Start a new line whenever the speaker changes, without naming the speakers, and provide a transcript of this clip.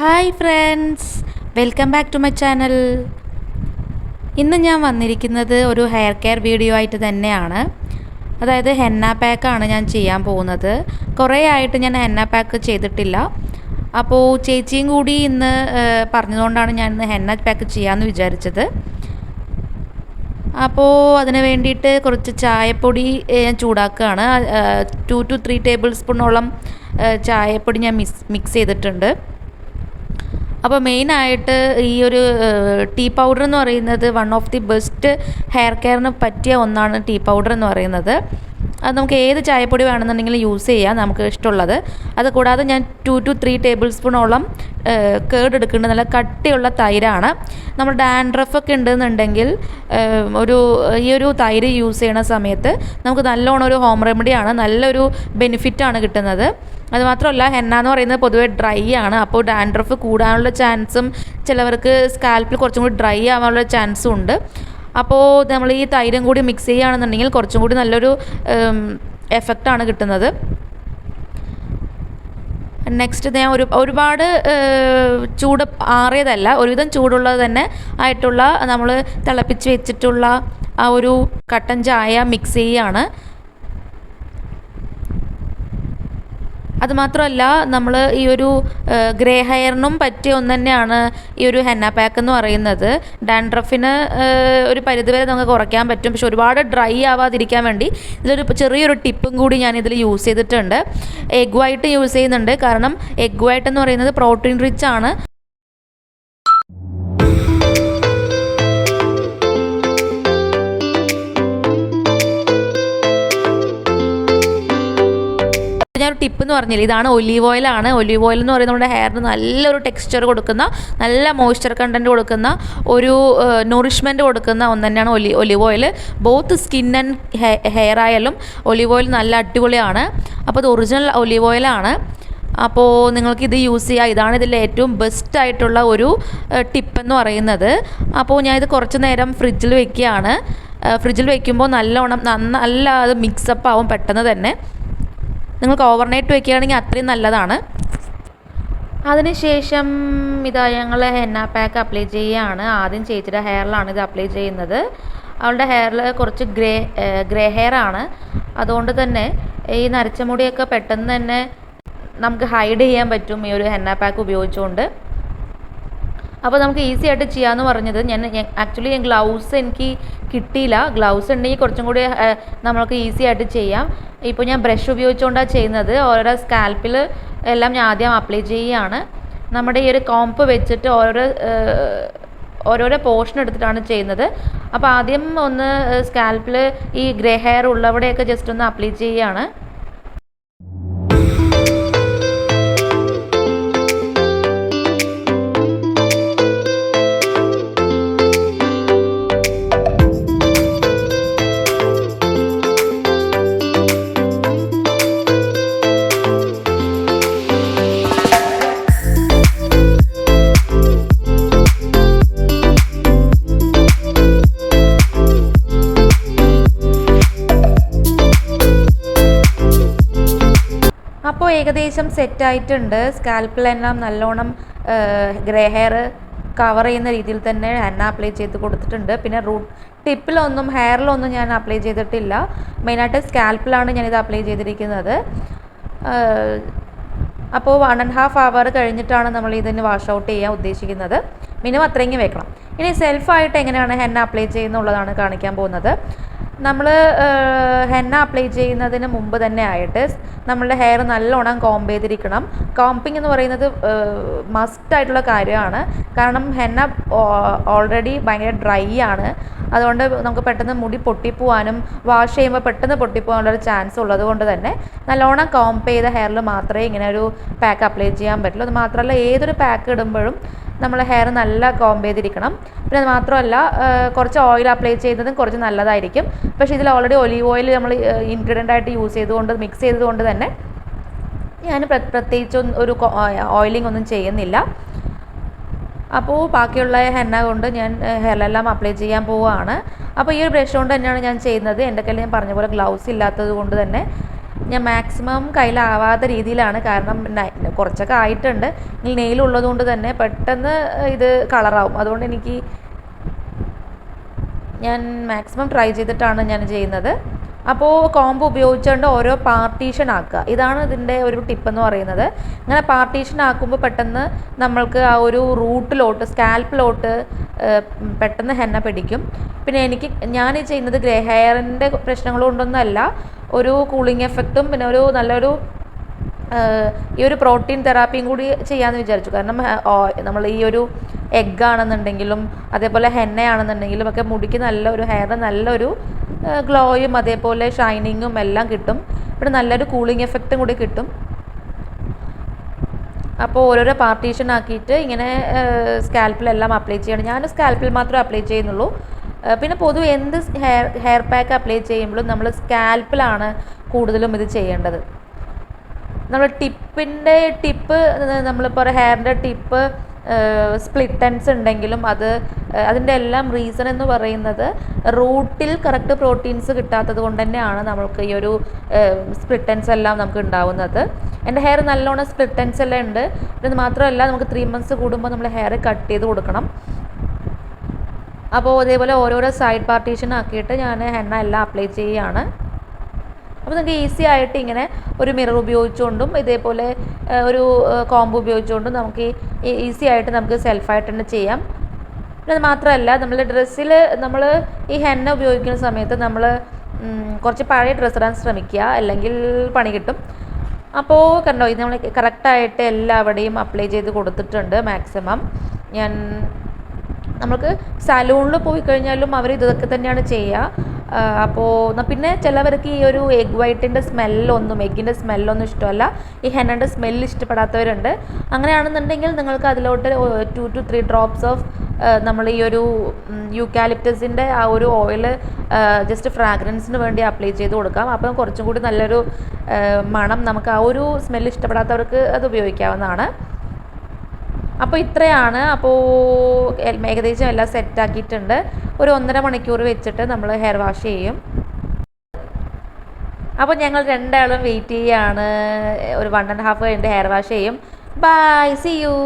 Hi friends welcome back to my channel. ഇന്ന് ഞാൻ വന്നിരിക്കുന്നത് ഒരു ഹെയർ കെയർ വീഡിയോ ആയിട്ട് തന്നെയാണ്. അതായത് ഹെന്ന പാക്കാണ് ഞാൻ ചെയ്യാൻ പോകുന്നത്. കുറേ ആയിട്ട് ഞാൻ ഹെന്ന പാക്ക് ചെയ്തിട്ടില്ല. അപ്പോൾ ചേച്ചിയും കൂടി ഇന്ന് പറഞ്ഞതുകൊണ്ടാണ് ഞാൻ ഇന്ന് ഹെന്ന പാക്ക് ചെയ്യാമെന്ന് വിചാരിച്ചത്. അപ്പോൾ അതിന് വേണ്ടിയിട്ട് കുറച്ച് ചായപ്പൊടി ഞാൻ ചൂടാക്കുകയാണ്. ടു ടു ത്രീ ടേബിൾ സ്പൂണോളം ചായപ്പൊടി ഞാൻ മിക്സ് മിക്സ് ചെയ്തിട്ടുണ്ട്. അപ്പോൾ മെയിനായിട്ട് ഈ ഒരു ടീ പൗഡർ എന്ന് പറയുന്നത് one of the best hair കെയറിന് പറ്റിയ ഒന്നാണ് ടീ പൗഡർ എന്ന് പറയുന്നത്. അത് നമുക്ക് ഏത് ചായപ്പൊടി വേണമെന്നുണ്ടെങ്കിലും യൂസ് ചെയ്യാം നമുക്ക് ഇഷ്ടമുള്ളത്. അത് കൂടാതെ ഞാൻ ടു ടു ത്രീ ടേബിൾ സ്പൂണോളം കേട് എടുക്കേണ്ടത് നല്ല കട്ടിയുള്ള തൈരാണ്. നമ്മൾ ഡാൻഡ്രഫ് ഒക്കെ ഉണ്ടെന്നുണ്ടെങ്കിൽ ഒരു ഈ ഒരു തൈര് യൂസ് ചെയ്യണ സമയത്ത് നമുക്ക് നല്ലോണം ഒരു ഹോം റെമഡിയാണ് നല്ലൊരു ബെനിഫിറ്റാണ് കിട്ടുന്നത്. അതുമാത്രമല്ല ഹെന്ന എന്ന് പറയുന്നത് പൊതുവേ ഡ്രൈ ആണ്. അപ്പോൾ ഡാൻഡ്രഫ് കൂടാനുള്ള ചാൻസും ചിലവർക്ക് സ്കാൽപ്പിൽ കുറച്ചും കൂടി ഡ്രൈ ആവാനുള്ള ചാൻസും ഉണ്ട്. അപ്പോൾ നമ്മൾ ഈ തൈരും കൂടി മിക്സ് ചെയ്യുകയാണെന്നുണ്ടെങ്കിൽ കുറച്ചും കൂടി നല്ലൊരു എഫക്റ്റാണ് കിട്ടുന്നത്. നെക്സ്റ്റ് ഞാൻ ഒരു ഒരുപാട് ചൂട് ആറിയതല്ല ഒരുവിധം ചൂടുള്ളത് തന്നെ ആയിട്ടുള്ള നമ്മൾ തിളപ്പിച്ച് വെച്ചിട്ടുള്ള ആ ഒരു കട്ടൻ ചായ മിക്സ് ചെയ്യുകയാണ് അതുമാത്രമല്ല നമ്മൾ ഈ ഒരു ഗ്രേ ഹെയറിനും പറ്റിയ ഒന്ന് തന്നെയാണ് ഈ ഒരു ഹെന്ന പാക്ക് എന്ന് പറയുന്നത്. ഡാൻഡ്രഫിന് ഒരു പരിധിവരെ നമുക്ക് കുറയ്ക്കാൻ പറ്റും. പക്ഷെ ഒരുപാട് ഡ്രൈ ആവാതിരിക്കാൻ വേണ്ടി ഇതിലൊരു ചെറിയൊരു ടിപ്പും കൂടി ഞാൻ ഇതിൽ യൂസ് ചെയ്തിട്ടുണ്ട്. എഗ് വൈറ്റ് യൂസ് ചെയ്യുന്നുണ്ട്. കാരണം എഗ് വൈറ്റ് എന്ന് പറയുന്നത് പ്രോട്ടീൻ റിച്ച് ആണ്. ഒരു ടിപ്പ് എന്ന് പറഞ്ഞില്ല? ഇതാണ് ഒലീവ് ഓയിലാണ് ഒലീവ് ഓയിൽ എന്ന് പറയുന്നത് നമ്മുടെ ഹെയറിന് നല്ലൊരു ടെക്സ്ചർ കൊടുക്കുന്ന നല്ല മോയ്സ്ചർ കണ്ടന്റ് കൊടുക്കുന്ന ഒരു നൂറിഷ്മെന്റ് കൊടുക്കുന്ന ഒന്ന് തന്നെയാണ് ഒലി olive oil. Both skin and hair ആയാലും ഒലിവ് ഓയിൽ നല്ല അടിപൊളിയാണ്. അപ്പോൾ ഇത് ഒറിജിനൽ ഒലിവ് ഓയിലാണ് അപ്പോൾ നിങ്ങൾക്ക് ഇത് യൂസ് ചെയ്യാം. ഇതാണ് ഇതിൽ ഏറ്റവും ബെസ്റ്റ് ആയിട്ടുള്ള ഒരു ടിപ്പ് എന്ന് പറയുന്നത്. അപ്പോൾ ഞാൻ ഇത് കുറച്ച് നേരം ഫ്രിഡ്ജിൽ വെക്കുകയാണ്. ഫ്രിഡ്ജിൽ വെക്കുമ്പോൾ നല്ലോണം നന്ന നല്ല അത് മിക്സപ്പ് ആവും പെട്ടെന്ന് തന്നെ. നിങ്ങൾക്ക് ഓവർനൈറ്റ് വയ്ക്കുകയാണെങ്കിൽ അത്രയും നല്ലതാണ്. അതിനുശേഷം ഇതാ ഞങ്ങൾ ഹെന്ന പാക്ക് അപ്ലൈ ചെയ്യുകയാണ്. ആദ്യം ചേച്ചിയുടെ ഹെയറിലാണ് ഇത് അപ്ലൈ ചെയ്യുന്നത്. അവളുടെ ഹെയറിൽ കുറച്ച് ഗ്രേ ഗ്രേ ഹെയർ ആണ്. അതുകൊണ്ട് തന്നെ ഈ നരച്ച മുടിയൊക്കെ പെട്ടെന്ന് തന്നെ നമുക്ക് ഹൈഡ് ചെയ്യാൻ പറ്റും ഈ ഒരു ഹെന്ന പാക്ക് ഉപയോഗിച്ചുകൊണ്ട്. അപ്പോൾ നമുക്ക് ഈസി ആയിട്ട് ചെയ്യാമെന്ന് പറഞ്ഞത് ഞാൻ ആക്ച്വലി ഞാൻ ഗ്ലൗസ് എനിക്ക് കിട്ടിയില്ല. ഗ്ലൗസ് ഉണ്ടെങ്കിൽ കുറച്ചും കൂടി നമ്മൾക്ക് ഈസി ആയിട്ട് ചെയ്യാം. ഇപ്പോൾ ഞാൻ ബ്രഷ് ഉപയോഗിച്ചുകൊണ്ടാണ് ചെയ്യുന്നത്. ഓരോ സ്കാൽപ്പിൽ എല്ലാം ഞാൻ ആദ്യം അപ്ലൈ ചെയ്യുകയാണ്. നമ്മുടെ ഈ ഒരു കോമ്പ് വെച്ചിട്ട് ഓരോ ഓരോരോ പോർഷൻ എടുത്തിട്ടാണ് ചെയ്യുന്നത്. അപ്പോൾ ആദ്യം ഒന്ന് സ്കാൽപ്പിൽ ഈ ഗ്രേ ഹെയർ ഉള്ളവിടെയൊക്കെ ജസ്റ്റ് ഒന്ന് അപ്ലൈ ചെയ്യുകയാണ്. ഏകദേശം സെറ്റ് ആയിട്ടുണ്ട് സ്കാൽപ്പിലെല്ലാം നല്ലോണം ഗ്രേ ഹെയർ കവർ ചെയ്യുന്ന രീതിയിൽ തന്നെ ഹെന്ന അപ്ലൈ ചെയ്ത് കൊടുത്തിട്ടുണ്ട്. പിന്നെ റൂട്ട് ടിപ്പിലൊന്നും ഹെയറിലൊന്നും ഞാൻ അപ്ലൈ ചെയ്തിട്ടില്ല. മെയിനായിട്ട് സ്കാൽപ്പിലാണ് ഞാനിത് അപ്ലൈ ചെയ്തിരിക്കുന്നത്. അപ്പോൾ വൺ ആൻഡ് ഹാഫ് അവർ കഴിഞ്ഞിട്ടാണ് നമ്മൾ ഇതിന് വാഷ് ഔട്ട് ചെയ്യാൻ ഉദ്ദേശിക്കുന്നത്. മിനിമം അത്രയും വെക്കണം. ഇനി സെൽഫായിട്ട് എങ്ങനെയാണ് ഹെന്ന അപ്ലൈ ചെയ്യുന്നുള്ളതാണ് കാണിക്കാൻ പോകുന്നത്. നമ്മൾ ഹെന്ന അപ്ലൈ ചെയ്യുന്നതിന് മുമ്പ് തന്നെ ആയിട്ട് നമ്മളുടെ ഹെയർ നല്ലോണം കോംബ് ചെയ്തിരിക്കണം. കോംപിങ് എന്ന് പറയുന്നത് മസ്റ്റ് ആയിട്ടുള്ള കാര്യമാണ്. കാരണം ഹെന്ന ഓൾറെഡി ഭയങ്കര ഡ്രൈ ആണ്. അതുകൊണ്ട് നമുക്ക് പെട്ടെന്ന് മുടി പൊട്ടിപ്പോവാനും വാഷ് ചെയ്യുമ്പോൾ പെട്ടെന്ന് പൊട്ടിപ്പോകാനുള്ള ഒരു ചാൻസ് ഉള്ളത് കൊണ്ട് തന്നെ നല്ലോണം കോംപ് ചെയ്ത ഹെയറിൽ മാത്രമേ ഇങ്ങനെ ഒരു പാക്ക് അപ്ലൈ ചെയ്യാൻ പറ്റുള്ളൂ. അത് മാത്രമല്ല ഏതൊരു പാക്ക് ഇടുമ്പോഴും നമ്മൾ ഹെയർ നല്ല കോംബ് ചെയ്തിരിക്കണം. പിന്നെ മാത്രമല്ല കുറച്ച് ഓയിൽ അപ്ലൈ ചെയ്യുന്നതും കുറച്ച് നല്ലതായിരിക്കും. പക്ഷേ ഇതിൽ ഓൾറെഡി ഒലീവ് ഓയിൽ നമ്മൾ ഇൻഗ്രീഡിയന്റ് ആയിട്ട് യൂസ് ചെയ്തുകൊണ്ട് മിക്സ് ചെയ്തതുകൊണ്ട് തന്നെ ഞാൻ പ്ര- പ്രത്യേകിച്ച് ഒരു ഓയിലിംഗ് ഒന്നും ചെയ്യുന്നില്ല. അപ്പോൾ ബാക്കിയുള്ള ഹെന്ന കൊണ്ട് ഞാൻ ഹെയറിലെല്ലാം അപ്ലൈ ചെയ്യാൻ പോവുകയാണ്. അപ്പോൾ ഈ ഒരു ബ്രഷ് കൊണ്ട് തന്നെയാണ് ഞാൻ ചെയ്യുന്നത്. എന്റെ കയ്യിൽ ഞാൻ പറഞ്ഞ പോലെ ഗ്ലൗസ് ഇല്ലാത്തത് കൊണ്ട് തന്നെ ഞാൻ മാക്സിമം കയ്യിലാവാത്ത രീതിയിലാണ്. കാരണം കുറച്ചൊക്കെ ആയിട്ടുണ്ട്. നെയിൽ ഉള്ളതുകൊണ്ട് തന്നെ പെട്ടെന്ന് ഇത് കളറാവും. അതുകൊണ്ട് എനിക്ക് ഞാൻ മാക്സിമം ട്രൈ ചെയ്തിട്ടാണ് ഞാൻ ചെയ്യുന്നത്. അപ്പോൾ കോംബോ ഉപയോഗിച്ചുകൊണ്ട് ഓരോ പാർട്ടീഷൻ ആക്കുക. ഇതാണ് ഇതിന്റെ ഒരു ടിപ്പ് എന്ന് പറയുന്നത്. അങ്ങനെ പാർട്ടീഷൻ ആക്കുമ്പോൾ പെട്ടെന്ന് നമ്മൾക്ക് ആ ഒരു റൂട്ടിലോട്ട് സ്കാൽപ്പിലോട്ട് പെട്ടെന്ന് ഹെന്ന പിടിക്കും. പിന്നെ എനിക്ക് ഞാൻ ചെയ്യുന്നത് ഗ്രേ ഹെയറിന്റെ പ്രശ്നങ്ങൾ കൊണ്ടൊന്നുമല്ല ഒരു കൂളിംഗ് എഫക്റ്റും പിന്നെ ഒരു നല്ലൊരു ഈ ഒരു പ്രോട്ടീൻ തെറാപ്പിയും കൂടി ചെയ്യാമെന്ന് വിചാരിച്ചു. കാരണം നമ്മൾ ഈ ഒരു എഗ്ഗ് ആണെന്നുണ്ടെങ്കിലും അതേപോലെ ഹെന്നയാണെന്നുണ്ടെങ്കിലും ഒക്കെ മുടിക്ക് നല്ലൊരു ഹെയർ നല്ലൊരു ഗ്ലോയും അതേപോലെ ഷൈനിങ്ങും എല്ലാം കിട്ടും. ഇവിടെ നല്ലൊരു കൂളിംഗ് എഫക്റ്റും കൂടി കിട്ടും. അപ്പോൾ ഓരോരോ പാർട്ടീഷൻ ആക്കിയിട്ട് ഇങ്ങനെ സ്കാൽപ്പിലെല്ലാം അപ്ലൈ ചെയ്യണം. ഞാൻ സ്കാൽപ്പിൽ മാത്രമേ അപ്ലൈ ചെയ്യുന്നുള്ളൂ. പിന്നെ പൊതുവെ എന്ത് ഹെയർ ഹെയർ പാക്ക് അപ്ലൈ ചെയ്യുമ്പോഴും നമ്മൾ സ്കാൽപ്പിലാണ് കൂടുതലും ഇത് ചെയ്യേണ്ടത്. നമ്മൾ ടിപ്പിന്റെ ടിപ്പ് നമ്മളിപ്പോൾ ഹെയറിന്റെ ടിപ്പ് സ്പ്ലിറ്റൻസ് ഉണ്ടെങ്കിലും അത് അതിന്റെ എല്ലാം റീസൺ എന്ന് പറയുന്നത് റൂട്ടിൽ കറക്റ്റ് പ്രോട്ടീൻസ് കിട്ടാത്തത് കൊണ്ട് തന്നെയാണ് നമുക്ക് ഈ ഒരു സ്പ്ലിറ്റ് ടെൻസ് എല്ലാം നമുക്ക് ഉണ്ടാവുന്നത്. എന്റെ ഹെയർ നല്ലോണം സ്പ്ലിറ്റ് ടെൻസ് എല്ലാം ഉണ്ട്. ഇത് മാത്രമല്ല നമുക്ക് ത്രീ മന്ത്സ് കൂടുമ്പോൾ നമ്മൾ ഹെയർ കട്ട് ചെയ്ത് കൊടുക്കണം. അപ്പോൾ അതേപോലെ ഓരോരോ സൈഡ് പാർട്ടീഷൻ ആക്കിയിട്ട് ഞാൻ എണ്ണ എല്ലാം അപ്ലൈ ചെയ്യുകയാണ്. അപ്പോൾ നിങ്ങൾക്ക് ഈസി ആയിട്ട് ഇങ്ങനെ ഒരു മിറർ ഉപയോഗിച്ചുകൊണ്ടും ഇതേപോലെ ഒരു കോംബ് ഉപയോഗിച്ചുകൊണ്ടും നമുക്ക് ഈസി ആയിട്ട് നമുക്ക് സെൽഫായിട്ട് തന്നെ ചെയ്യാം. പിന്നെ മാത്രമല്ല നമ്മൾ ഡ്രസ്സിൽ നമ്മൾ ഈ ഹെന്ന ഉപയോഗിക്കുന്ന സമയത്ത് നമ്മൾ കുറച്ച് പഴയ ഡ്രസ്സ് ഇടാൻ ശ്രമിക്കുക. അല്ലെങ്കിൽ പണി കിട്ടും. അപ്പോൾ കണ്ടോ ഇത് നമ്മൾ കറക്റ്റായിട്ട് എല്ലാവിടെയും അപ്ലൈ ചെയ്ത് കൊടുത്തിട്ടുണ്ട് മാക്സിമം ഞാൻ നമുക്ക് സലൂണിൽ പോയി കഴിഞ്ഞാലും അവർ ഇതൊക്കെ തന്നെയാണ് ചെയ്യുക. അപ്പോൾ പിന്നെ ചിലവർക്ക് ഈ ഒരു എഗ് വൈറ്റിന്റെ സ്മെല്ലൊന്നും എഗ്ഗിന്റെ സ്മെല്ലൊന്നും ഇഷ്ടമല്ല. ഈ ഹെനന്റെ സ്മെല്ല് ഇഷ്ടപ്പെടാത്തവരുണ്ട്. അങ്ങനെയാണെന്നുണ്ടെങ്കിൽ നിങ്ങൾക്ക് അതിലോട്ട് two two three drops of നമ്മൾ ഈ ഒരു യൂക്കാലിപ്റ്റസിന്റെ ആ ഒരു ഓയിൽ ജസ്റ്റ് ഫ്രാഗ്രൻസിന് വേണ്ടി അപ്ലൈ ചെയ്ത് കൊടുക്കാം. അപ്പം കുറച്ചും കൂടി നല്ലൊരു മണം നമുക്ക് ആ ഒരു സ്മെല്ല് ഇഷ്ടപ്പെടാത്തവർക്ക് അത് ഉപയോഗിക്കാവുന്നതാണ്. അപ്പോൾ ഇത്രയാണ്. അപ്പോൾ ഏകദേശം എല്ലാം സെറ്റാക്കിയിട്ടുണ്ട് ഒരു ഒന്നര മണിക്കൂർ വെച്ചിട്ട് നമ്മൾ ഹെയർ വാഷ് ചെയ്യും. അപ്പോൾ ഞങ്ങൾ രണ്ടാളും വെയിറ്റ് ചെയ്യാണ്. ഒരു വൺ ആൻഡ് ഹാഫ് കഴിഞ്ഞിട്ട് ഹെയർ വാഷ് ചെയ്യും. Bye see you